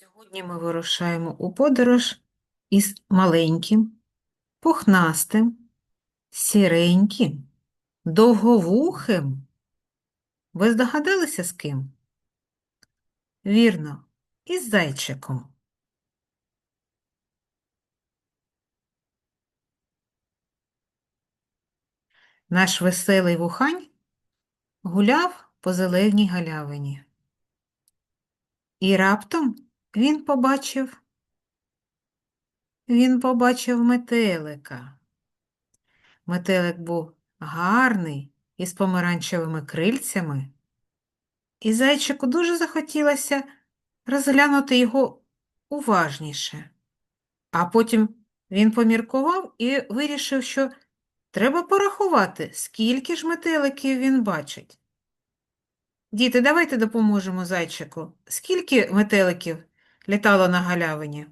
Сьогодні ми вирушаємо у подорож із маленьким, пухнастим, сіреньким, довговухим. Ви здогадалися з ким? Вірно, із зайчиком. Наш веселий вухань гуляв по зеленій галявині. І раптом він побачив, він побачив метелика. Метелик був гарний, із помаранчевими крильцями, і зайчику дуже захотілося розглянути його уважніше. А потім він поміркував і вирішив, що треба порахувати, скільки ж метеликів він бачить. Діти, давайте допоможемо зайчику. Скільки метеликів літало на галявині?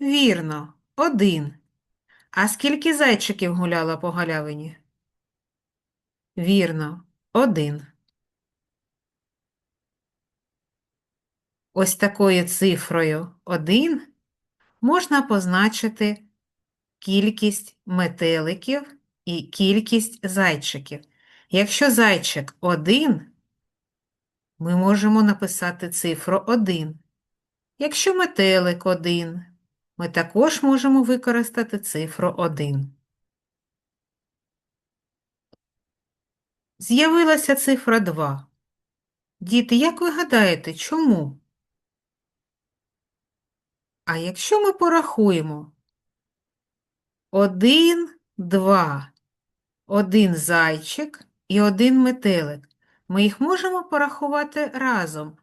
Вірно, один. А скільки зайчиків гуляло по галявині? Вірно, один. Ось такою цифрою один можна позначити кількість метеликів і кількість зайчиків. Якщо зайчик один, ми можемо написати цифру 1. Якщо метелик один, ми також можемо використати цифру 1. З'явилася цифра 2. Діти, як ви гадаєте, чому? А якщо ми порахуємо 1, 2, один зайчик і один метелик, ми їх можемо порахувати разом.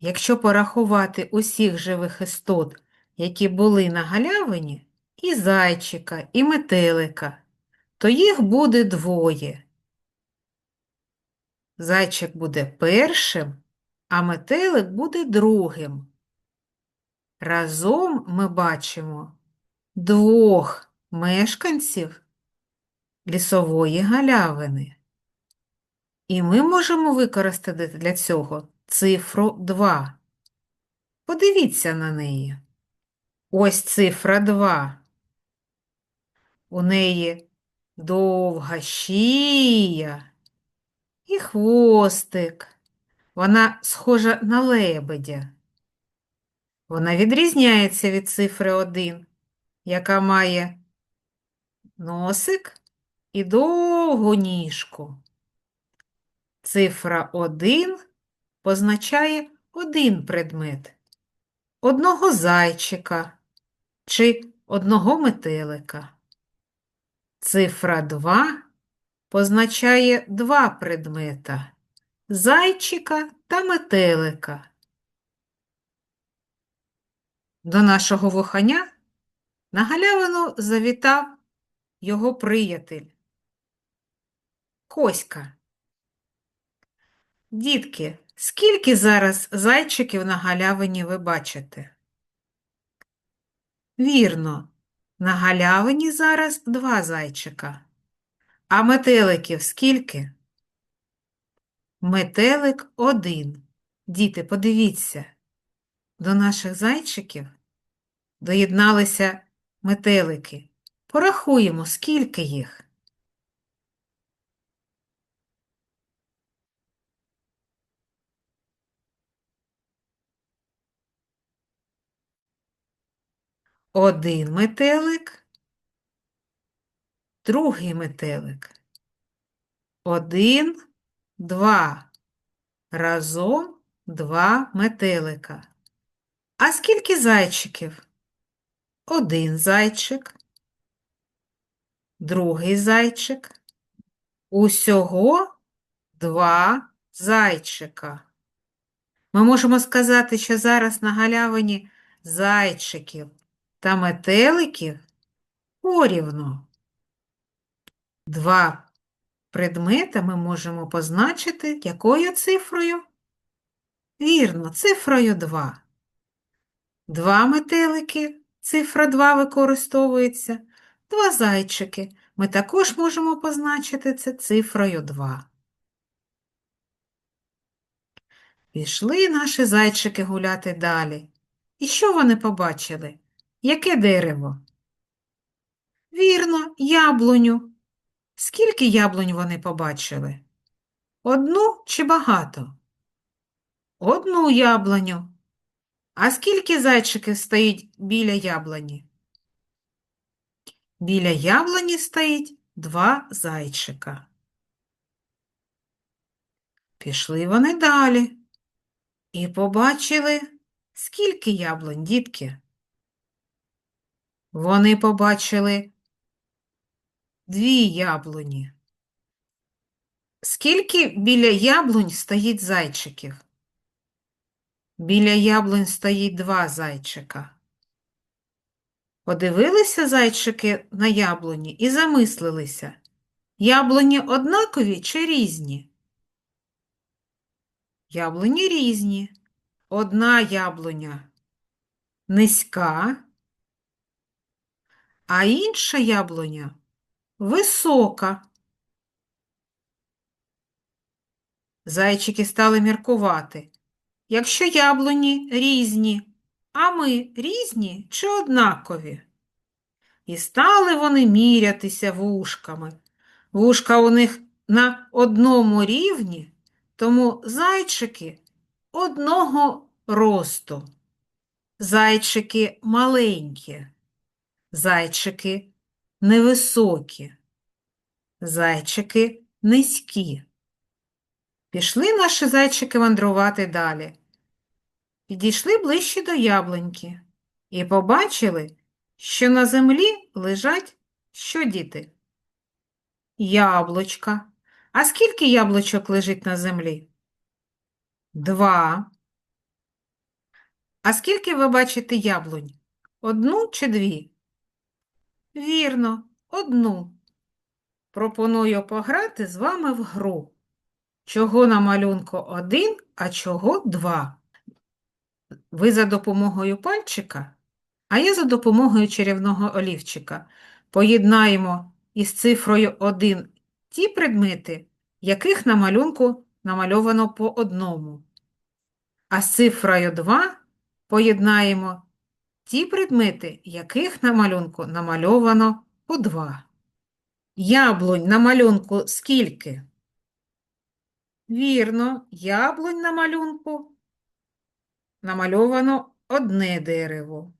Якщо порахувати усіх живих істот, які були на галявині, і зайчика, і метелика, то їх буде двоє. Зайчик буде першим, а метелик буде другим. Разом ми бачимо двох мешканців лісової галявини. І ми можемо використати для цього цифру 2. Подивіться на неї. Ось цифра 2. У неї довга шия і хвостик. Вона схожа на лебедя. Вона відрізняється від цифри 1, яка має носик і довгу ніжку. Цифра 1 позначає один предмет, одного зайчика чи одного метелика. Цифра 2 позначає два предмета зайчика та метелика. До нашого вуханя на галявину завітав його приятель Коська. Дітки, скільки зараз зайчиків на галявині ви бачите? Вірно, на галявині зараз два зайчика. А метеликів скільки? Метелик один. Діти, подивіться, до наших зайчиків доєдналися метелики. Порахуємо, скільки їх. Один метелик, другий метелик. Один, два. Разом два метелика. А скільки зайчиків? Один зайчик, другий зайчик. Усього два зайчика. Ми можемо сказати, що зараз на галявині зайчиків та метеликів порівну. Два предмета ми можемо позначити якою цифрою? Вірно, цифрою 2. Два метелики, цифра 2 використовується, два зайчики. Ми також можемо позначити це цифрою 2. Пішли наші зайчики гуляти далі. І що вони побачили? Яке дерево? Вірно, яблуню. Скільки яблунь вони побачили? Одну чи багато? Одну яблуню. А скільки зайчиків стоїть біля яблуні? Біля яблуні стоїть два зайчика. Пішли вони далі і побачили, скільки яблунь, дітки. Вони побачили дві яблуні. Скільки біля яблунь стоїть зайчиків? Біля яблунь стоїть два зайчика. Подивилися зайчики на яблуні і замислилися. Яблуні однакові чи різні? Яблуні різні. Одна яблуня низька, а інша яблуня висока. Зайчики стали міркувати. Якщо яблуні різні, а ми різні чи однакові? І стали вони мірятися вушками. Вушка у них на одному рівні, тому зайчики одного росту. Зайчики маленькі, зайчики невисокі, зайчики низькі. Пішли наші зайчики мандрувати далі. Підійшли ближче до яблуньки і побачили, що на землі лежать що діти? Яблучка. А скільки яблучок лежить на землі? Два. А скільки ви бачите яблунь? Одну чи дві? Вірно, одну. Пропоную пограти з вами в гру. Чого на малюнку один, а чого два? Ви за допомогою пальчика, а я за допомогою чарівного олівчика. Поєднаємо із цифрою 1 ті предмети, яких на малюнку намальовано по одному. А з цифрою 2 поєднаємо ті предмети, яких на малюнку намальовано по 2. Яблунь на малюнку скільки? Вірно, яблунь на малюнку намальовано одне дерево.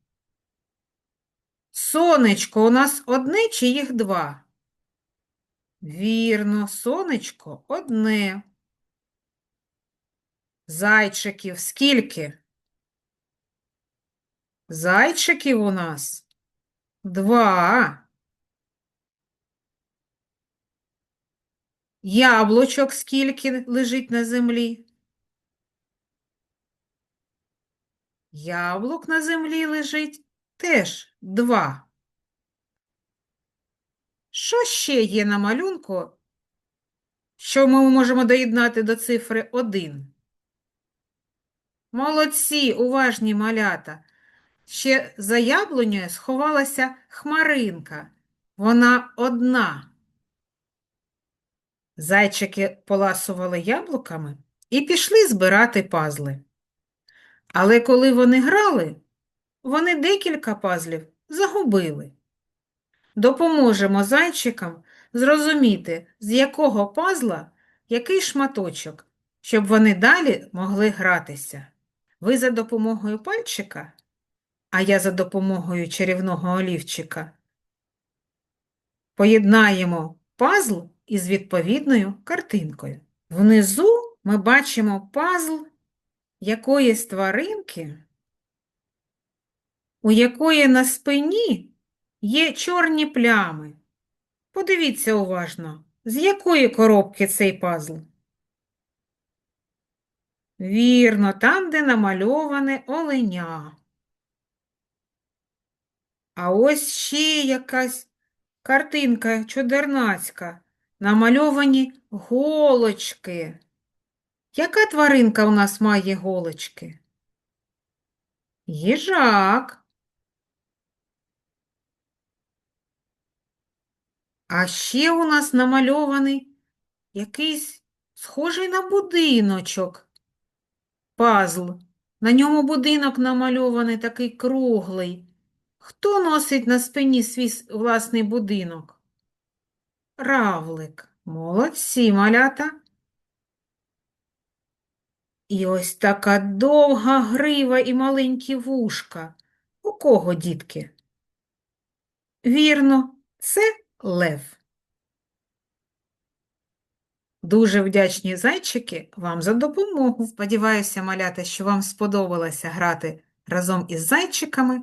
Сонечко у нас одне чи їх два? Вірно, сонечко одне. Зайчиків скільки? Зайчиків у нас два. Яблучок скільки лежить на землі? Яблук на землі лежить теж два. Що ще є на малюнку, що ми можемо доєднати до цифри 1? Молодці, уважні малята. Ще за яблунею сховалася хмаринка. Вона одна. Зайчики поласували яблуками і пішли збирати пазли. Але коли вони грали, вони декілька пазлів загубили. Допоможемо зайчикам зрозуміти, з якого пазла який шматочок, щоб вони далі могли гратися. Ви за допомогою пальчика, а я за допомогою чарівного олівчика. Поєднаємо пазл із відповідною картинкою. Внизу ми бачимо пазл якоїсь тваринки, у якої на спині є чорні плями. Подивіться уважно, з якої коробки цей пазл? Вірно, там, де намальоване оленя. А ось ще якась картинка чудернацька, намальовані голочки. Яка тваринка у нас має голочки? Їжак. А ще у нас намальований якийсь схожий на будиночок. пазл. На ньому будинок намальований такий круглий. Хто носить на спині свій власний будинок? Равлик. Молодці, малята. І ось така довга грива і маленькі вушка. У кого, дітки? Вірно, це лев. Дуже вдячні зайчики вам за допомогу. Сподіваюся, малята, що вам сподобалося грати разом із зайчиками.